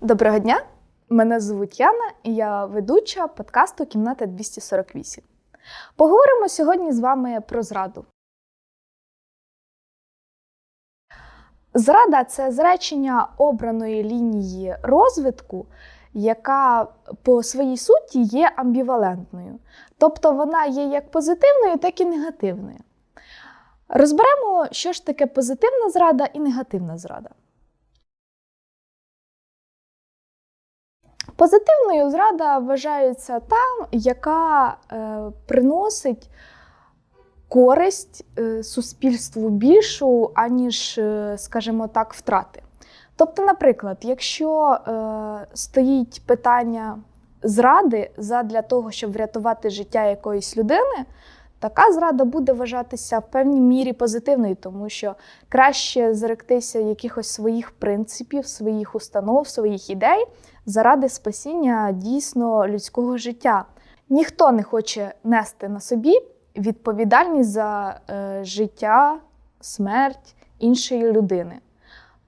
Доброго дня! Мене звуть Яна, і я ведуча подкасту Кімната 248. Поговоримо сьогодні з вами про зраду. Зрада це зречення обраної лінії розвитку, яка по своїй суті є амбівалентною. Тобто вона є як позитивною, так і негативною. Розберемо, що ж таке позитивна зрада і негативна зрада. Позитивною зрада вважається та, яка е, приносить користь е, суспільству більшу, аніж, е, скажімо так, втрати. Тобто, наприклад, якщо е, стоїть питання зради задля того, щоб врятувати життя якоїсь людини, така зрада буде вважатися в певній мірі позитивною, тому що краще зректися якихось своїх принципів, своїх установ, своїх ідей заради спасіння дійсно людського життя. Ніхто не хоче нести на собі відповідальність за е, життя, смерть іншої людини.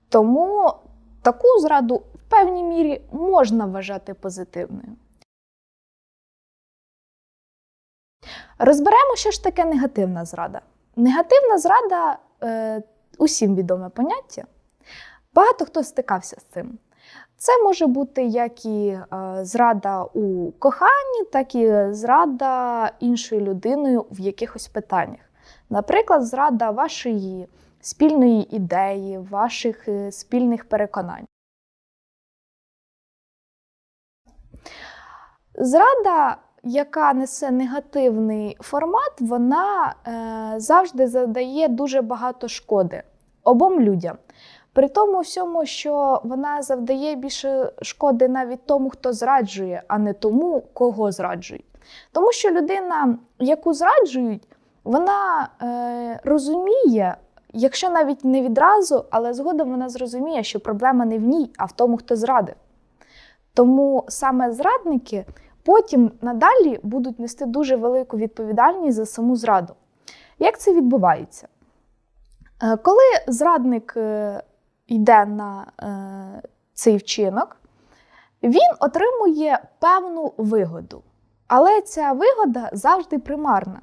Тому таку зраду в певній мірі можна вважати позитивною. Розберемо, що ж таке негативна зрада. Негативна зрада е, усім відоме поняття. Багато хто стикався з цим. Це може бути як і е, зрада у коханні, так і зрада іншою людиною в якихось питаннях. Наприклад, зрада вашої спільної ідеї, ваших е, спільних переконань. Зрада, яка несе негативний формат, вона е, завжди завдає дуже багато шкоди обом людям. При тому всьому, що вона завдає більше шкоди навіть тому, хто зраджує, а не тому, кого зраджують. Тому що людина, яку зраджують, вона е, розуміє, якщо навіть не відразу, але згодом вона зрозуміє, що проблема не в ній, а в тому, хто зрадив. Тому саме зрадники потім надалі будуть нести дуже велику відповідальність за саму зраду. Як це відбувається? Е, коли зрадник е, йде на е, цей вчинок, він отримує певну вигоду. Але ця вигода завжди примарна.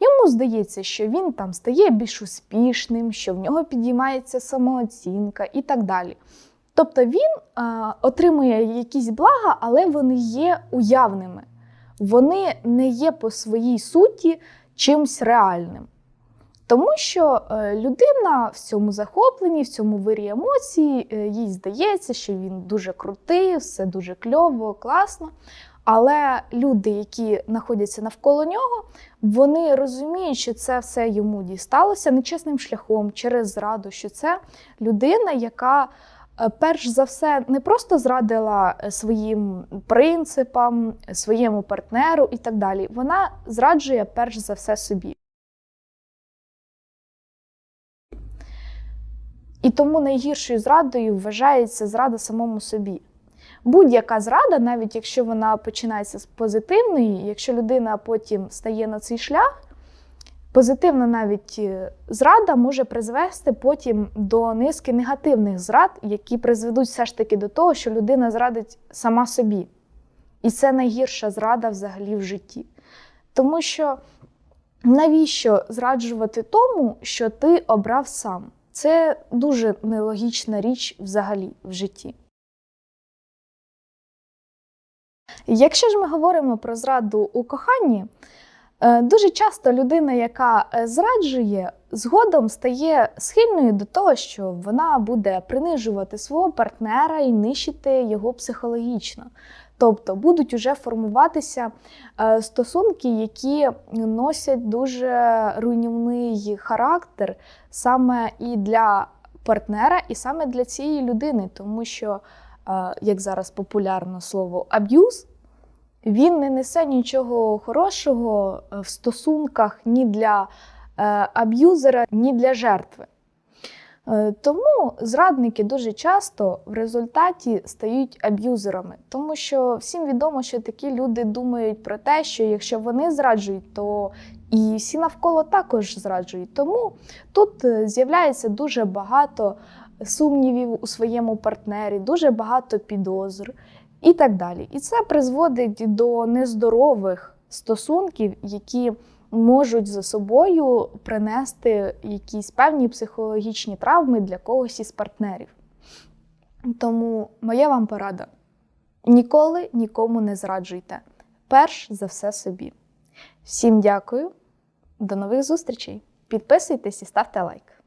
Йому здається, що він там стає більш успішним, що в нього підіймається самооцінка і так далі. Тобто він е, отримує якісь блага, але вони є уявними. Вони не є по своїй суті чимсь реальним. Тому що е, людина в цьому захопленні, в цьому вирі емоцій, е, їй здається, що він дуже крутий, все дуже кльово, класно. Але люди, які знаходяться навколо нього, вони розуміють, що це все йому дісталося нечесним шляхом через зраду, що це людина, яка перш за все не просто зрадила своїм принципам, своєму партнеру і так далі. Вона зраджує перш за все собі. І тому найгіршою зрадою вважається зрада самому собі. Будь-яка зрада, навіть якщо вона починається з позитивної, якщо людина потім стає на цей шлях, позитивна навіть е, зрада може призвести потім до низки негативних зрад, які призведуть все ж таки до того, що людина зрадить сама собі. І це найгірша зрада взагалі в житті. Тому що навіщо зраджувати тому, що ти обрав сам? Це дуже нелогічна річ взагалі в житті. Якщо ж ми говоримо про зраду у коханні, дуже часто людина, яка е, зраджує, згодом стає схильною до того, що вона буде принижувати свого партнера і нищити його психологічно. Тобто будуть уже формуватися е, стосунки, які носять дуже руйнівний характер саме і для партнера, і саме для цієї людини, тому що, е, як зараз популярно слово аб'юз, він не несе нічого хорошого в стосунках ні для е, аб'юзера, ні для жертви. Е, Тому зрадники дуже часто в результаті стають аб'юзерами, тому що всім відомо, що такі люди думають про те, що якщо вони зраджують, то і всі навколо також зраджують. Тому тут е, з'являється дуже багато сумнівів у своєму партнері, дуже багато підозр і так далі. І це призводить до нездорових стосунків, які можуть за собою принести якісь певні психологічні травми для когось із партнерів. Тому моя вам порада: ніколи нікому не зраджуйте. Перш за все собі. Всім дякую, до нових зустрічей. Підписуйтесь і ставте лайк.